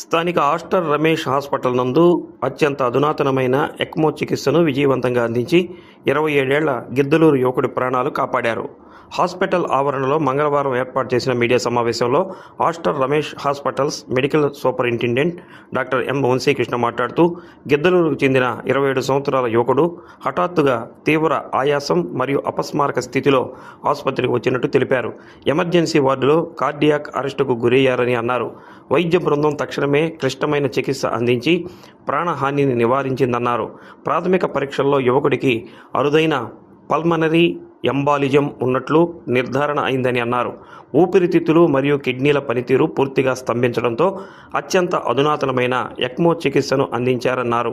స్థానిక Aster Ramesh hospital నందు అత్యంత అధునాతనమైన ఎక్మో చికిత్సను విజయవంతంగా అందించి ఇరవై ఏడేళ్ళ గిద్దలూరు యువకుడి ప్రాణాలు కాపాడారు. హాస్పిటల్ ఆవరణలో మంగళవారం ఏర్పాటు చేసిన మీడియా సమావేశంలో Aster Ramesh hospitals medical superintendent doctor M Vamsikrishna మాట్లాడుతూ గిద్దలూరుకు చెందిన ఇరవై ఏడు సంవత్సరాల యువకుడు హఠాత్తుగా తీవ్ర ఆయాసం మరియు అపస్మారక స్థితిలో ఆసుపత్రికి వచ్చినట్టు తెలిపారు. ఎమర్జెన్సీ వార్డులో కార్డియాక్ అరెస్టుకు గురయ్యారని అన్నారు. వైద్య బృందం తక్షణమే క్లిష్టమైన చికిత్స అందించి ప్రాణహానిని నివారించిందన్నారు. ప్రాథమిక పరీక్షల్లో యువకుడికి అరుదైన పల్మనరీ ఎంబాలిజం ఉన్నట్లు నిర్ధారణ అయిందని అన్నారు. ఊపిరితిత్తులు మరియు కిడ్నీల పనితీరు పూర్తిగా స్తంభించడంతో అత్యంత అధునాతనమైన ఎక్మో చికిత్సను అందించారన్నారు.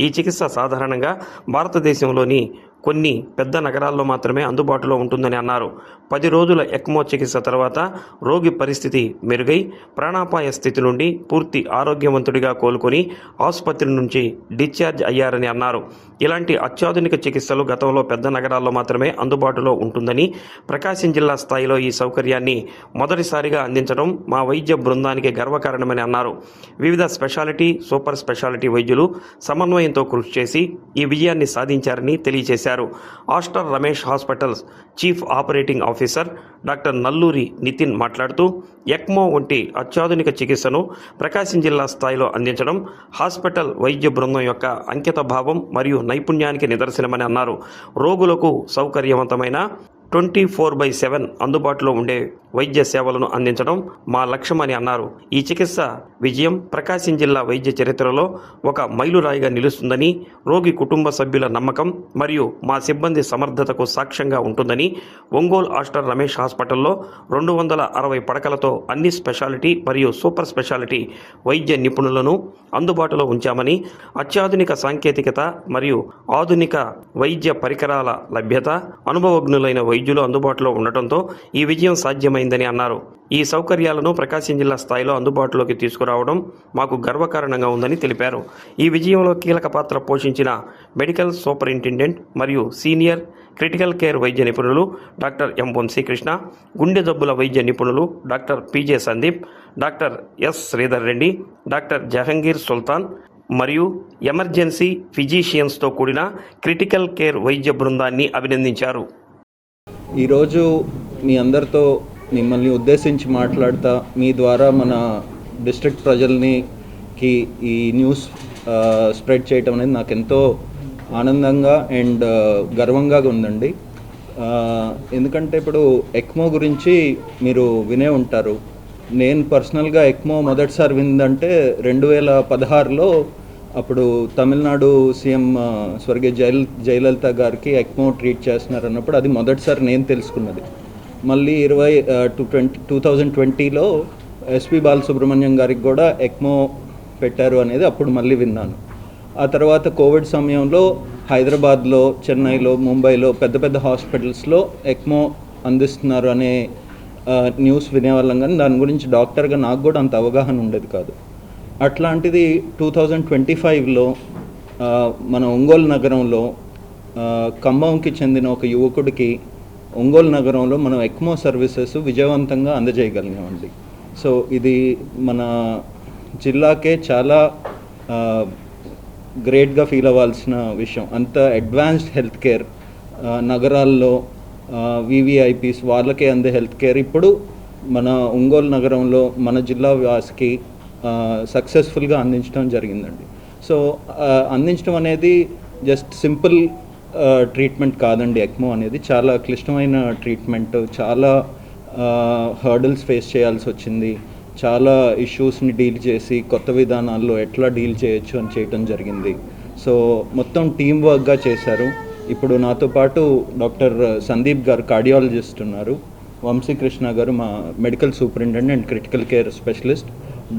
ఈ చికిత్స సాధారణంగా భారతదేశంలోని కొన్ని పెద్ద నగరాల్లో మాత్రమే అందుబాటులో ఉంటుందని అన్నారు. పది రోజుల ఎక్మో చికిత్స తర్వాత రోగి పరిస్థితి మెరుగై ప్రాణాపాయ స్థితి నుండి పూర్తి ఆరోగ్యవంతుడిగా కోలుకొని ఆసుపత్రి నుంచి డిశ్చార్జ్ అయ్యారని అన్నారు. ఇలాంటి అత్యాధునిక చికిత్సలు గతంలో పెద్ద నగరాల్లో మాత్రమే అందుబాటులో ఉంటుందని ప్రకాశం జిల్లా స్థాయిలో ఈ సౌకర్యాన్ని మొదటిసారిగా అందించడం మా వైద్య బృందానికి గర్వకారణమని అన్నారు. వివిధ స్పెషాలిటీ సూపర్ స్పెషాలిటీ వైద్యులు సమన్వయంతో కృషి చేసి ఈ విజయాన్ని సాధించారని తెలియజేశారు. Aster Ramesh hospitals chief operating officer doctor Nalluri Nitin మాట్లాడుతూ ఎక్మో వంటి అత్యాధునిక చికిత్సను ప్రకాశం జిల్లా స్థాయిలో అందించడం హాస్పిటల్ వైద్య బృందం యొక్క అంకిత భావం మరియు నైపుణ్యానికి నిదర్శనమని అన్నారు. రోగులకు సౌకర్యవంతమైన ట్వంటీ ఫోర్ బై సెవెన్ అందుబాటులో ఉండే వైద్య సేవలను అందించడం మా లక్ష్యమని అన్నారు. ఈ చికిత్స విజయం ప్రకాశం జిల్లా వైద్య చరిత్రలో ఒక మైలురాయిగా నిలుస్తుందని రోగి కుటుంబ సభ్యుల నమ్మకం మరియు మా సిబ్బంది సమర్థతకు సాక్ష్యంగా ఉంటుందని ఒంగోలు ఆస్టర్ రమేష్ హాస్పిటల్లో రెండు వందల అరవై పడకలతో అన్ని స్పెషాలిటీ మరియు సూపర్ స్పెషాలిటీ వైద్య నిపుణులను అందుబాటులో ఉంచామని అత్యాధునిక సాంకేతికత మరియు ఆధునిక వైద్య పరికరాల లభ్యత అనుభవజ్ఞులైన వైద్యులు అందుబాటులో ఉండటంతో ఈ విజయం సాధ్యమైందని అన్నారు. ఈ సౌకర్యాలను ప్రకాశం జిల్లా స్థాయిలో అందుబాటులోకి తీసుకురావడం మాకు గర్వకారణంగా ఉందని తెలిపారు. ఈ విజయంలో కీలక పాత్ర పోషించిన మెడికల్ సూపరింటెండెంట్ మరియు సీనియర్ క్రిటికల్ కేర్ వైద్య నిపుణులు డాక్టర్ ఎం వంశీకృష్ణ గుండె జబ్బుల వైద్య నిపుణులు doctor PJ Sandeep doctor S Sridhar Reddy doctor Jahangir Sultan మరియు ఎమర్జెన్సీ ఫిజీషియన్స్తో కూడిన క్రిటికల్ కేర్ వైద్య బృందాన్ని అభినందించారు. ఈరోజు మీ అందరితో మిమ్మల్ని ఉద్దేశించి మాట్లాడతా మీ ద్వారా మన డిస్ట్రిక్ట్ ప్రజల్ని కి ఈ న్యూస్ స్ప్రెడ్ చేయటం అనేది నాకు ఎంతో ఆనందంగా అండ్ గర్వంగా ఉందండి. ఎందుకంటే ఇప్పుడు ఎక్మో గురించి మీరు వినే ఉంటారు. నేను పర్సనల్గా ఎక్మో మొదటిసారి విందంటే రెండు వేల పదహారులో అప్పుడు తమిళనాడు సీఎం స్వర్గీయ జయల జయలలిత గారికి ఎక్మో ట్రీట్ చేస్తున్నారు అన్నప్పుడు అది మొదటిసారి నేను తెలుసుకున్నది. మళ్ళీ ఇరవై టూ ట్వంటీ టూ థౌజండ్ ట్వంటీలో ఎస్పి బాలసుబ్రహ్మణ్యం గారికి కూడా ఎక్మో పెట్టారు అనేది అప్పుడు మళ్ళీ విన్నాను. ఆ తర్వాత కోవిడ్ సమయంలో హైదరాబాద్లో చెన్నైలో ముంబైలో పెద్ద పెద్ద హాస్పిటల్స్లో ఎక్మో అందిస్తున్నారు అనే న్యూస్ వినేవాళ్ళం కానీ దాని గురించి డాక్టర్గా నాకు కూడా అంత అవగాహన ఉండేది కాదు. అట్లాంటిది టూ థౌజండ్ ట్వంటీ ఫైవ్లో మన ఒంగోలు నగరంలో ఖమ్మంకి చెందిన ఒక యువకుడికి ఒంగోలు నగరంలో మనం ఎక్మో సర్వీసెస్ విజయవంతంగా అందజేయగలిగామండి. సో ఇది మన జిల్లాకే చాలా గ్రేట్గా ఫీల్ అవ్వాల్సిన విషయం. అంత అడ్వాన్స్డ్ హెల్త్ కేర్ నగరాల్లో వివిఐపీస్ వాళ్ళకే అందే హెల్త్ కేర్. ఇప్పుడు మన ఒంగోలు నగరంలో మన జిల్లా వాసికి సక్సెస్ఫుల్గా అందించడం జరిగిందండి. సో అందించడం అనేది జస్ట్ సింపుల్ ట్రీట్మెంట్ కాదండి. ఎక్మో అనేది చాలా క్లిష్టమైన ట్రీట్మెంట్ చాలా హర్డల్స్ ఫేస్ చేయాల్సి వచ్చింది. చాలా ఇష్యూస్ని డీల్ చేసి కొత్త విధానాల్లో ఎట్లా డీల్ చేయొచ్చు అని చేయటం జరిగింది. సో మొత్తం టీం వర్క్గా చేశారు. ఇప్పుడు నాతో పాటు డాక్టర్ సందీప్ గారు కార్డియాలజిస్ట్ ఉన్నారు. వంశీకృష్ణ గారు మా medical superintendent and critical care specialist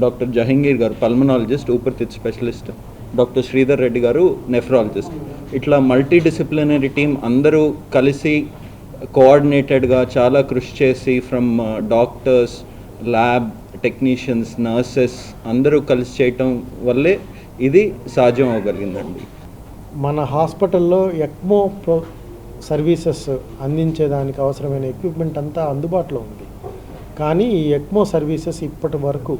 doctor Jahangir గారు పల్మనాలజిస్ట్ ఊపిరితిత్ స్పెషలిస్ట్. డాక్టర్ శ్రీధర్ రెడ్డి గారు నెఫ్రాలజిస్ట్. ఇట్లా మల్టీ డిసిప్లినరీ టీం అందరూ కలిసి కోఆర్డినేటెడ్గా చాలా కృషి చేసి from doctors lab technicians nurses అందరూ కలిసి చేయటం వల్లే ఇది సాధ్యం అవ్వగలిగిందండి. మన హాస్పిటల్లో ఎక్మో ప్రో సర్వీసెస్ అందించేదానికి అవసరమైన ఎక్విప్మెంట్ అంతా అందుబాటులో ఉంది. కానీ ఈ ఎక్మో సర్వీసెస్ ఇప్పటి వరకు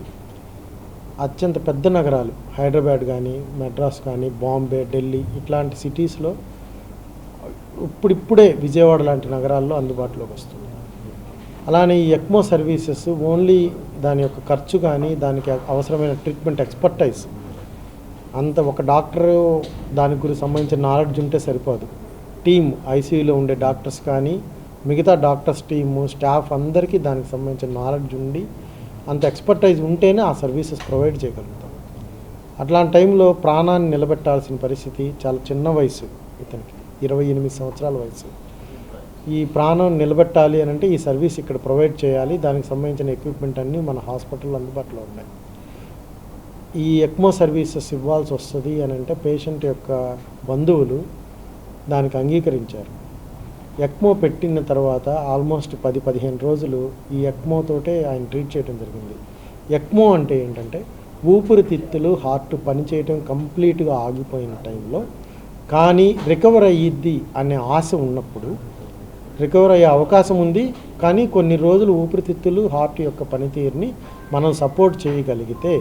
అత్యంత పెద్ద నగరాలు. హైదరాబాద్ కానీ మెడ్రాస్ కానీ బాంబే ఢిల్లీ ఇట్లాంటి సిటీస్లో ఇప్పుడిప్పుడే విజయవాడ లాంటి నగరాల్లో అందుబాటులోకి వస్తుంది అలానే ఈ ఎక్మో సర్వీసెస్ ఓన్లీ దాని యొక్క ఖర్చు కానీ దానికి అవసరమైన ట్రీట్మెంట్ ఎక్స్పర్టైజ్ అంత ఒక డాక్టర్ దాని గురించి సంబంధించిన నాలెడ్జ్ ఉంటే సరిపోదు. టీమ్ ఐసీయూలో ఉండే డాక్టర్స్ కానీ మిగతా డాక్టర్స్ టీము స్టాఫ్ అందరికీ దానికి సంబంధించిన నాలెడ్జ్ ఉండి అంత ఎక్స్పర్టైజ్ ఉంటేనే ఆ సర్వీసెస్ ప్రొవైడ్ చేయగలుగుతాం. అట్లాంటి టైంలో ప్రాణాన్ని నిలబెట్టాల్సిన పరిస్థితి చాలా చిన్న వయసు ఇతనికి ఇరవై ఎనిమిది సంవత్సరాల వయసు. ఈ ప్రాణం నిలబెట్టాలి అని అంటే ఈ సర్వీస్ ఇక్కడ ప్రొవైడ్ చేయాలి. దానికి సంబంధించిన ఎక్విప్మెంట్ అన్నీ మన హాస్పిటల్లో అందుబాటులో ఉన్నాయి. ఈ ఎక్మో సర్వీసెస్ ఇవ్వాల్సి వస్తుంది అని అంటే పేషెంట్ యొక్క బంధువులు దానికి అంగీకరించారు. ఎక్మో పెట్టిన తర్వాత ఆల్మోస్ట్ పది పదిహేను రోజులు ఈ ఎక్మోతోటే ఆయన ట్రీట్ చేయడం జరిగింది. ఎక్మో అంటే ఏంటంటే ఊపిరితిత్తులు హార్ట్ పనిచేయటం కంప్లీట్గా ఆగిపోయిన టైంలో కానీ రికవర్ అయ్యిద్ది అనే ఆశ ఉన్నప్పుడు రికవర్ అయ్యే అవకాశం ఉంది కానీ కొన్ని రోజులు ఊపిరితిత్తులు హార్ట్ యొక్క పనితీరుని మనం సపోర్ట్ చేయగలిగితే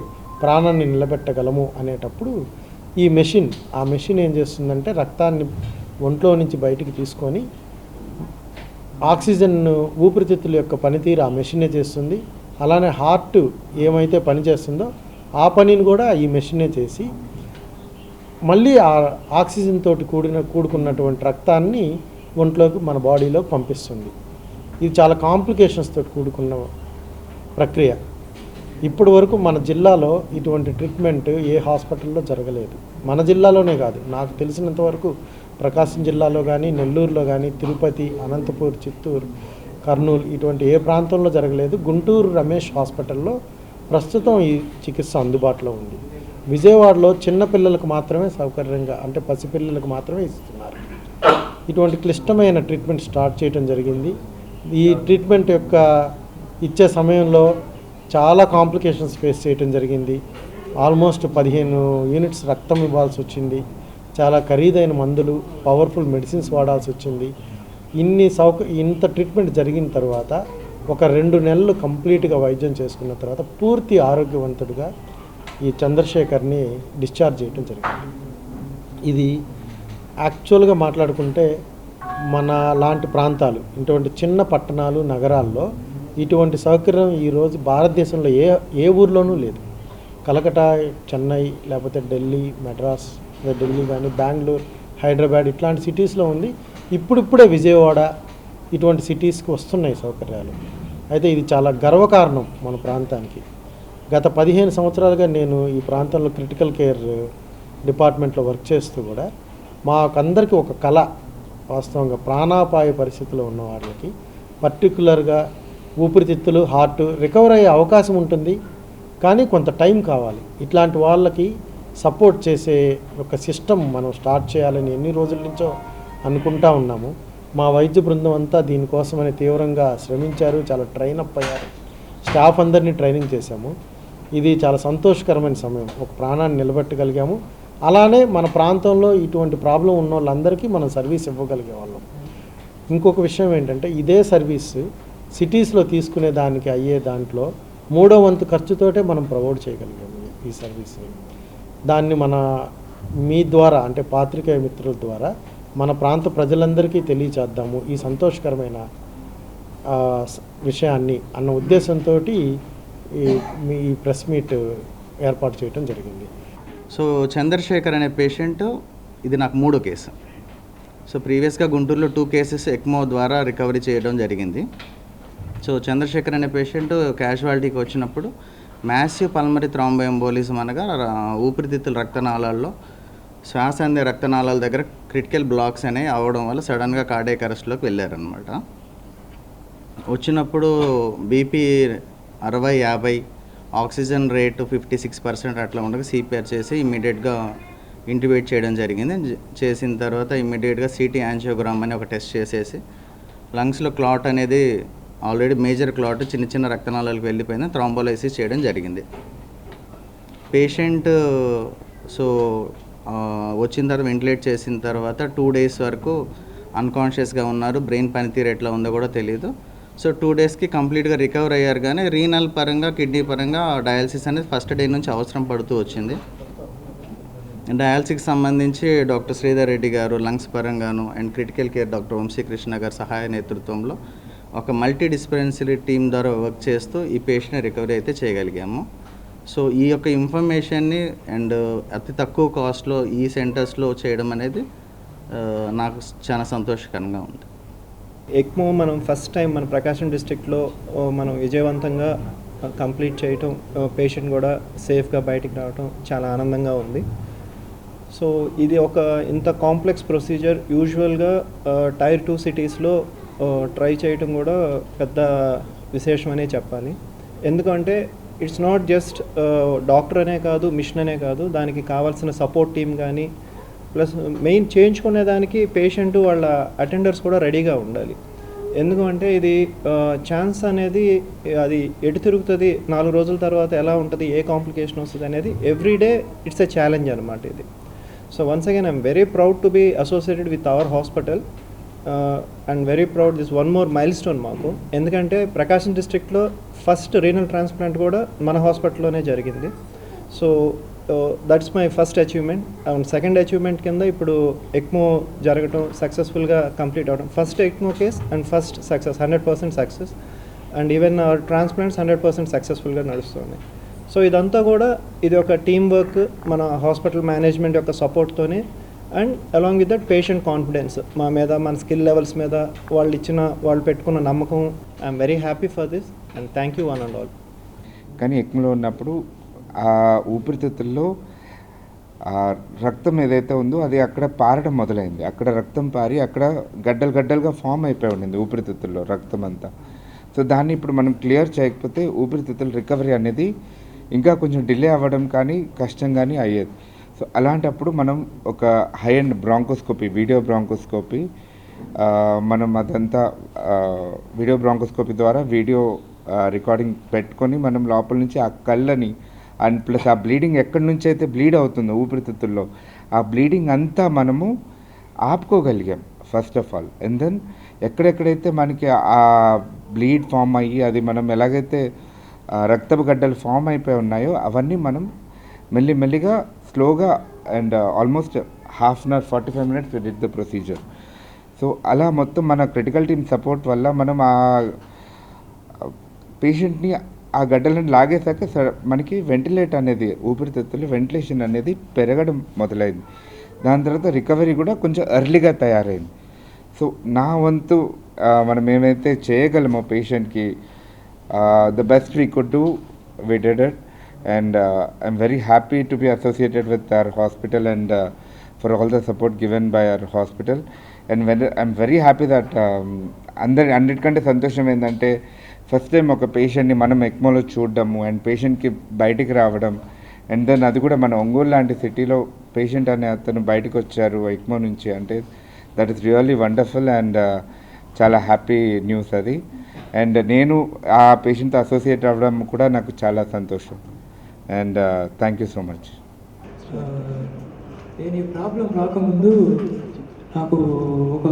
ప్రాణాన్ని నిలబెట్టగలము అనేటప్పుడు ఈ మెషిన్ ఆ మెషిన్ ఏం చేస్తుందంటే రక్తాన్ని ఒంట్లో నుంచి బయటికి తీసుకొని ఆక్సిజన్ ఊపిరితిత్తుల యొక్క పనితీరు ఆ మెషినే చేస్తుంది. అలానే హార్ట్ ఏమైతే పని చేస్తుందో ఆ పనిని కూడా ఈ మెషినే చేసి మళ్ళీ ఆ ఆక్సిజన్ తోటి కూడిన కూడుకున్నటువంటి రక్తాన్ని ఒంట్లోకి మన బాడీలో పంపిస్తుంది. ఇది చాలా కాంప్లికేషన్స్ తోటి కూడుకున్న ప్రక్రియ. ఇప్పటి వరకు మన జిల్లాలో ఇటువంటి ట్రీట్మెంట్ ఏ హాస్పిటల్లో జరగలేదు. మన జిల్లాలోనే కాదు. నాకు తెలిసినంత వరకు ప్రకాశం జిల్లాలో కానీ నెల్లూరులో కానీ తిరుపతి అనంతపూర్ చిత్తూరు కర్నూలు ఇటువంటి ఏ ప్రాంతంలో జరగలేదు. గుంటూరు రమేష్ హాస్పిటల్లో ప్రస్తుతం ఈ చికిత్స అందుబాటులో ఉంది. విజయవాడలో చిన్నపిల్లలకు మాత్రమే సౌకర్యంగా అంటే పసిపిల్లలకు మాత్రమే ఇస్తున్నారు. ఇటువంటి క్లిష్టమైన ట్రీట్మెంట్ స్టార్ట్ చేయడం జరిగింది. ఈ ట్రీట్మెంట్ యొక్క ఇచ్చే సమయంలో చాలా కాంప్లికేషన్స్ ఫేస్ చేయడం జరిగింది. ఆల్మోస్ట్ పదిహేను యూనిట్స్ రక్తం ఇవ్వాల్సి వచ్చింది. చాలా ఖరీదైన మందులు పవర్ఫుల్ మెడిసిన్స్ వాడాల్సి వచ్చింది. ఇన్ని సౌక ఇంత ట్రీట్మెంట్ జరిగిన తర్వాత ఒక రెండు నెలలు కంప్లీట్గా వైద్యం చేసుకున్న తర్వాత పూర్తి ఆరోగ్యవంతుడిగా ఈ చంద్రశేఖర్ని డిశ్చార్జ్ చేయడం జరిగింది. ఇది యాక్చువల్గా మాట్లాడుకుంటే మన లాంటి ప్రాంతాలు ఇటువంటి చిన్న పట్టణాలు నగరాల్లో ఇటువంటి సౌకర్యం ఈరోజు భారతదేశంలో ఏ ఏ ఊర్లోనూ లేదు. కలకటా చెన్నై లేకపోతే ఢిల్లీ మెడ్రాస్ లేదా ఢిల్లీ కానీ బెంగళూరు హైదరాబాద్ ఇట్లాంటి సిటీస్లో ఉంది. ఇప్పుడిప్పుడే విజయవాడ ఇటువంటి సిటీస్కి వస్తున్నాయి సౌకర్యాలు. అయితే ఇది చాలా గర్వకారణం మన ప్రాంతానికి. గత పదిహేను సంవత్సరాలుగా నేను ఈ ప్రాంతంలో క్రిటికల్ కేర్ డిపార్ట్మెంట్లో వర్క్ చేస్తూ కూడా మాకందరికీ ఒక కళ వాస్తవంగా ప్రాణాపాయ పరిస్థితిలో ఉన్న వాళ్ళకి పర్టికులర్గా ఊపిరితిత్తులు హార్ట్ రికవర్ అయ్యే అవకాశం ఉంటుంది. కానీ కొంత టైం కావాలి. ఇట్లాంటి వాళ్ళకి సపోర్ట్ చేసే ఒక సిస్టమ్ మనం స్టార్ట్ చేయాలని ఎన్ని రోజుల నుంచో అనుకుంటా ఉన్నాము. మా వైద్య బృందం అంతా దీనికోసమని తీవ్రంగా శ్రమించారు. చాలా ట్రైన్ అప్ అయ్యారు. స్టాఫ్ అందరినీ ట్రైనింగ్ చేశాము. ఇది చాలా సంతోషకరమైన సమయం. ఒక ప్రాణాన్ని నిలబెట్టగలిగాము. అలానే మన ప్రాంతంలో ఇటువంటి ప్రాబ్లం ఉన్న వాళ్ళందరికీ మనం సర్వీస్ ఇవ్వగలిగే వాళ్ళం. ఇంకొక విషయం ఏంటంటే ఇదే సర్వీస్ సిటీస్లో తీసుకునే దానికి అయ్యే దాంట్లో మూడో వంతు ఖర్చుతోటే మనం ప్రమోట్ చేయగలిగాము ఈ సర్వీస్ని. దాన్ని మన మీ ద్వారా అంటే పాత్రికేయ మిత్రుల ద్వారా మన ప్రాంత ప్రజలందరికీ తెలియచేద్దాము ఈ సంతోషకరమైన విషయాన్ని అన్న ఉద్దేశంతో ఈ మీ ఈ ప్రెస్ మీట్ ఏర్పాటు చేయడం జరిగింది. సో చంద్రశేఖర్ అనే పేషెంట్ ఇది నాకు మూడో కేసు. సో ప్రీవియస్గా గుంటూరులో టూ కేసెస్ ఎక్మో ద్వారా రికవరీ చేయడం జరిగింది. సో చంద్రశేఖర్ అనే పేషెంట్ క్యాజువాలిటీకి వచ్చినప్పుడు మ్యాసివ్ పల్మరీ థ్రాంబోయంబోలిజం అనగా ఊపిరితిత్తుల రక్తనాళాల్లో శ్వాస అందే రక్తనాళాల దగ్గర క్రిటికల్ బ్లాక్స్ అనేవి అవ్వడం వల్ల సడన్గా కార్డియక్ అరెస్ట్లోకి వెళ్ళారనమాట వచ్చినప్పుడు బీపీ అరవై యాభై oxygen rate fifty six percent అట్లా ఉండగా సిపిఆర్ చేసి ఇమ్మీడియట్గా ఇంటివేట్ చేయడం జరిగింది. చేసిన తర్వాత ఇమ్మీడియట్గా సిటీ యాంజియోగ్రామ్ అని ఒక టెస్ట్ చేసేసి లంగ్స్లో క్లాట్ అనేది ఆల్రెడీ మేజర్ క్లాట్ చిన్న చిన్న రక్తనాళాలకు వెళ్ళిపోయింది థ్రాంబోలైసిస్ చేయడం జరిగింది. పేషెంట్ సో వచ్చిన తర్వాత వెంటిలేట్ చేసిన తర్వాత టూ డేస్ వరకు అన్కాన్షియస్గా ఉన్నారు. బ్రెయిన్ పనితీరు ఎట్లా ఉందో కూడా తెలియదు సో టూ డేస్కి కంప్లీట్గా రికవర్ అయ్యారు కానీ రీనల్ పరంగా కిడ్నీ పరంగా డయాలసిస్ అనేది ఫస్ట్ డే నుంచి అవసరం పడుతూ వచ్చింది. డయాలసిస్కి సంబంధించి డాక్టర్ శ్రీధర్ రెడ్డి గారు lungs పరంగాను and critical care doctor Vamsikrishna గారు సహాయ నేతృత్వంలో ఒక మల్టీ డిస్పెన్సరీ టీమ్ ద్వారా వర్క్ చేస్తూ ఈ పేషెంట్ రికవరీ అయితే చేయగలిగాము. సో ఈ యొక్క ఇన్ఫర్మేషన్ని అండ్ uh, అతి తక్కువ కాస్ట్లో ఈ సెంటర్స్లో చేయడం అనేది uh, నాకు చాలా సంతోషకరంగా ఉంది. ఎక్మో మనం ఫస్ట్ టైం మన ప్రకాశం డిస్ట్రిక్ట్లో మనం విజయవంతంగా కంప్లీట్ చేయటం పేషెంట్ కూడా సేఫ్గా బయటికి రావటం చాలా ఆనందంగా ఉంది. సో ఇది ఒక ఇంత కాంప్లెక్స్ ప్రొసీజర్ యూజువల్గా టైర్ టూ సిటీస్లో ట్రై చేయటం కూడా పెద్ద విశేషమనే చెప్పాలి. ఎందుకంటే ఇట్స్ నాట్ జస్ట్ డాక్టర్ అనే కాదు మిషన్ అనే కాదు దానికి కావాల్సిన సపోర్ట్ టీమ్ కానీ ప్లస్ మెయిన్ చేయించుకునే దానికి పేషెంట్ వాళ్ళ అటెండర్స్ కూడా రెడీగా ఉండాలి. ఎందుకంటే ఇది ఛాన్స్ అనేది అది ఎటు తిరుగుతుంది నాలుగు రోజుల తర్వాత ఎలా ఉంటుంది ఏ కాంప్లికేషన్ వస్తుంది అనేది ఎవ్రీడే ఇట్స్ ఎ ఛాలెంజ్ అనమాట ఇది. So once again I'm very proud to be associated with our hospital and very proud this one more milestone మాకు. ఎందుకంటే ప్రకాశం డిస్ట్రిక్ట్లో ఫస్ట్ రీనల్ ట్రాన్స్ప్లాంట్ కూడా మన హాస్పిటల్లోనే జరిగింది. So that's my first achievement and second achievement కింద ఇప్పుడు ఎక్మో జరగటం సక్సెస్ఫుల్గా కంప్లీట్ అవడం first ECMO case and first success hundred percent success and even transplants hundred percent సక్సెస్ఫుల్గా నడుస్తుంది. సో ఇదంతా కూడా ఇది ఒక టీమ్ వర్క్ మన హాస్పిటల్ మేనేజ్మెంట్ యొక్క సపోర్ట్తోనే and along with that patient confidence మా మీద మన స్కిల్ లెవెల్స్ మీద వాళ్ళు ఇచ్చిన వాళ్ళు పెట్టుకున్న నమ్మకం. I'm very happy for this and thank you one and all కానీ ఎక్కువలో ఉన్నప్పుడు ఆ ఊపిరితిత్తుల్లో ఆ రక్తం ఏదైతే ఉందో అది అక్కడ పారడం మొదలైంది. అక్కడ రక్తం పారి అక్కడ గడ్డలు గడ్డలుగా ఫామ్ అయిపోయి ఉండింది ఊపిరితిత్తుల్లో రక్తం అంతా. సో దాన్ని ఇప్పుడు మనం క్లియర్ చేయకపోతే ఊపిరితిత్తుల రికవరీ అనేది ఇంకా కొంచెం డిలే అవ్వడం కానీ కష్టం కానీ అయ్యేది. సో అలాంటప్పుడు మనం ఒక high and bronchoscopy video bronchoscopy మనం అదంతా వీడియో బ్రాంకోస్కోపీ ద్వారా వీడియో రికార్డింగ్ పెట్టుకొని మనం లోపల నుంచి ఆ కళ్ళని అండ్ ప్లస్ ఆ బ్లీడింగ్ ఎక్కడి నుంచి అయితే బ్లీడ్ అవుతుందో ఊపిరితిత్తుల్లో ఆ బ్లీడింగ్ అంతా మనము ఆపుకోగలిగాం first of all and then ఎక్కడెక్కడైతే మనకి ఆ బ్లీడ్ ఫామ్ అయ్యి అది మనం ఎలాగైతే రక్తపు గడ్డలు ఫామ్ అయిపోయి ఉన్నాయో అవన్నీ మనం మెల్లి మెల్లిగా స్లోగా and almost half an hour forty five minutes did the procedure so అలా మొత్తం మన క్రిటికల్ టీమ్ సపోర్ట్ వల్ల మనం ఆ పేషెంట్ని ఆ గడ్డలను లాగేశాక స- మనకి వెంటిలేట్ అనేది ఊపిరితిత్తులు వెంటిలేషన్ అనేది పెరగడం మొదలైంది. దాని తర్వాత రికవరీ కూడా కొంచెం ఎర్లీగా తయారైంది. సో నా వంతు మనం ఏమైతే చేయగలమో పేషెంట్కి the best we could do we and uh, i'm very happy to be associated with our hospital and uh, for all the support given by our hospital. And when i'm very happy that um, అందరి అన్నిటికంటే సంతోషం ఏంటంటే first time ఒక పేషెంట్ని మనం ఎక్మోలో చూడడము and పేషెంట్కి బయటికి రావడం. అండ్ దెన్ అది కూడా మన ఒంగోలు లాంటి సిటీలో పేషెంట్ అనే అతను బయటకు వచ్చారు ఎక్మో నుంచి. అంటే that is really wonderful and చాలా హ్యాపీ న్యూస్ అది. అండ్ నేను ఆ పేషెంట్తో అసోసియేట్ అవ్వడం కూడా నాకు చాలా సంతోషం. And thank you so much నేను ఈ ప్రాబ్లం రాకముందు నాకు ఒక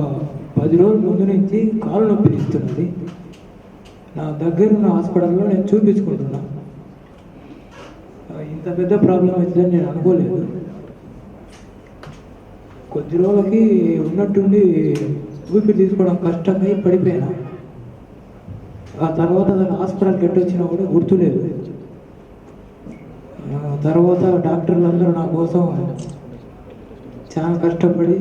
పది రోజుల ముందు నుంచి కాలు నొప్పి ఇస్తున్నది నా దగ్గర ఉన్న హాస్పిటల్లో నేను చూపించుకుంటున్నా. ఇంత పెద్ద ప్రాబ్లం అవుతుందని నేను అనుకోలేదు. కొద్ది రోజులకి ఉన్నట్టుండి ఊపిరి తీసుకోవడం కష్టమై పడిపోయినా. ఆ తర్వాత దాని హాస్పిటల్కి ఎట్టొచ్చినా కూడా గుర్తులేదు. లేదు తర్వాత డాక్టర్లు అందరూ నా కోసం చాలా కష్టపడి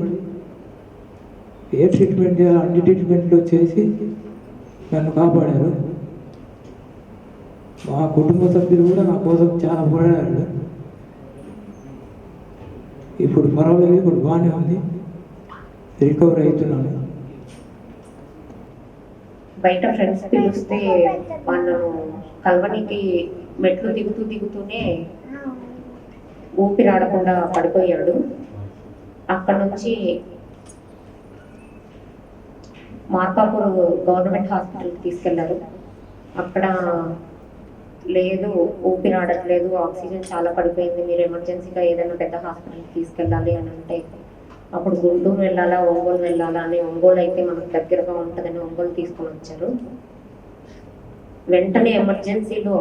ఏ ట్రీట్మెంట్ చేయాలో అన్ని ట్రీట్మెంట్లు చేసి నన్ను కాపాడారు. మా కుటుంబ సభ్యులు కూడా నా కోసం చాలా పోరాడారు. ఇప్పుడు పర్వాలేదు ఇప్పుడు బాగానే ఉంది. రికవర్ అవుతున్నాను. బయట ఫ్రెండ్స్ పిలిస్తే వాళ్ళను కలవనికి మెట్లు దిగుతూ దిగుతూనే ఊపిరాడకుండా పడిపోయాడు. అక్కడ నుంచి మార్కాపూర్ గవర్నమెంట్ హాస్పిటల్కి తీసుకెళ్ళారు అక్కడ లేదు ఊపిరాడట్లేదు ఆక్సిజన్ చాలా పడిపోయింది మీరు ఎమర్జెన్సీగా ఏదైనా పెద్ద హాస్పిటల్కి తీసుకెళ్ళాలి అని అంటే అప్పుడు గుంటూరు వెళ్ళాలా ఒంగోలు వెళ్ళాలా అని ఒంగోలు అయితే మనకు దగ్గరగా ఉంటుందని ఒంగోలు తీసుకొని వచ్చారు. వెంటనే ఎమర్జెన్సీలో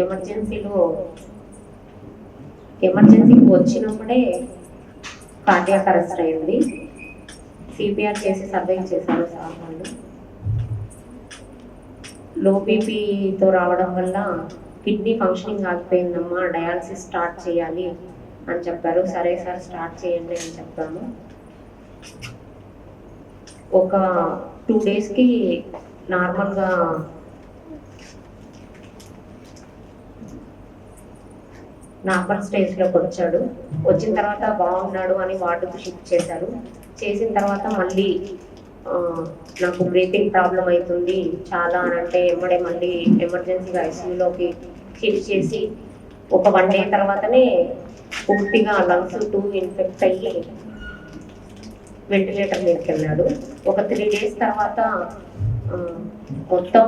ఎమర్జెన్సీలో ఎమర్జెన్సీకి వచ్చినప్పుడే కార్డియాక్ అరెస్ట్ అయింది. సిపిఆర్ చేసి సర్వైవ్ చేశారు సార్ వాళ్ళు. లో బీపీతో రావడం వల్ల కిడ్నీ ఫంక్షనింగ్ ఆగిపోయిందమ్మా డయాలసిస్ స్టార్ట్ చేయాలి అని చెప్పారు. సరే సార్ స్టార్ట్ చేయండి అని చెప్పాము. ఒక టూ డేస్కి నార్మల్గా నార్మల్ స్టేజ్లోకి వచ్చాడు. వచ్చిన తర్వాత బాగున్నాడు అని వార్డుకు షిఫ్ట్ చేశారు. చేసిన తర్వాత మళ్ళీ నాకు బ్రీతింగ్ ప్రాబ్లం అవుతుంది. చాలా అని అంటే ఎమ్మడే మళ్ళీ ఎమర్జెన్సీగా ఐసీయూలోకి షిఫ్ట్ చేసి ఒక వన్ డే తర్వాతనే పూర్తిగా లంగ్స్ టూ ఇన్ఫెక్ట్ అయ్యి వెంటిలేటర్ మీదకి వెళ్ళాడు. ఒక త్రీ డేస్ తర్వాత మొత్తం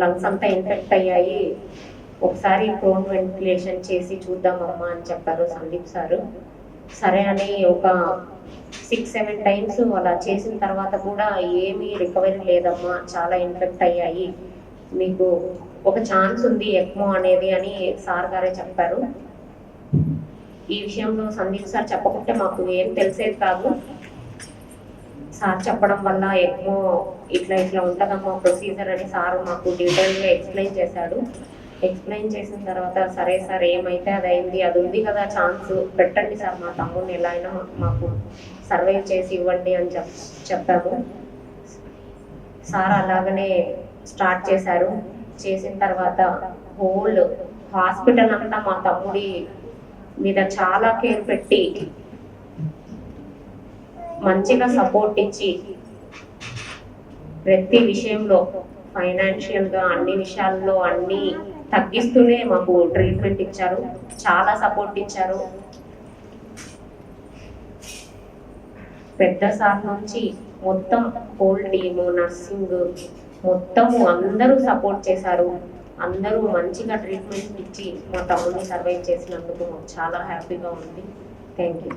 లంగ్స్ అంతా ఇన్ఫెక్ట్ అయ్యాయి. ఒకసారి ప్రోన్ వెంటిలేషన్ చేసి చూద్దామమ్మా అని చెప్పారు సందీప్ సారు. సరే అని ఒక సిక్స్ సెవెన్ టైమ్స్ అలా చేసిన తర్వాత కూడా ఏమీ రికవరీ లేదమ్మా చాలా ఇన్ఫెక్ట్ అయ్యాయి. మీకు ఒక ఛాన్స్ ఉంది ఎక్మో అనేది అని సార్ గారే చెప్పారు. ఈ విషయంలో సందీప్ సార్ చెప్పకుంటే మాకు ఏం తెలిసేది కాదు. సార్ చెప్పడం వల్ల ఎక్కువ ఇట్లా ఇట్లా ఉంటుందమ్మా ప్రొసీజర్ అని సార్ మాకు డీటెయిల్గా ఎక్స్ప్లెయిన్ చేశాడు. ఎక్స్ప్లెయిన్ చేసిన తర్వాత సరే సార్ ఏమైతే అది అయింది అది ఉంది కదా ఛాన్స్ పెట్టండి సార్ మా తమ్ముడిని ఎలా అయినా మాకు సర్వే చేసి ఇవ్వండి అని చెప్ చెప్పాము. సార్ అలాగనే స్టార్ట్ చేశారు. చేసిన తర్వాత హోల్ హాస్పిటల్ అంతా మా తమ్ముడి మీద చాలా కేర్ పెట్టి మంచిగా సపోర్ట్ ఇచ్చి ప్రతి విషయంలో ఫైనాన్షియల్గా అన్ని విషయాల్లో అన్ని తగ్గిస్తూనే మాకు ట్రీట్మెంట్ ఇచ్చారు. చాలా సపోర్ట్ ఇచ్చారు. పెద్ద సార్ నుంచి మొత్తం హోల్ టీము నర్సింగ్ మొత్తము అందరూ సపోర్ట్ చేశారు. అందరూ మంచిగా ట్రీట్మెంట్ ఇచ్చి మా తమ్ముడిని సర్వైవ్ చేసినందుకు మాకు చాలా హ్యాపీగా ఉంది. Thank you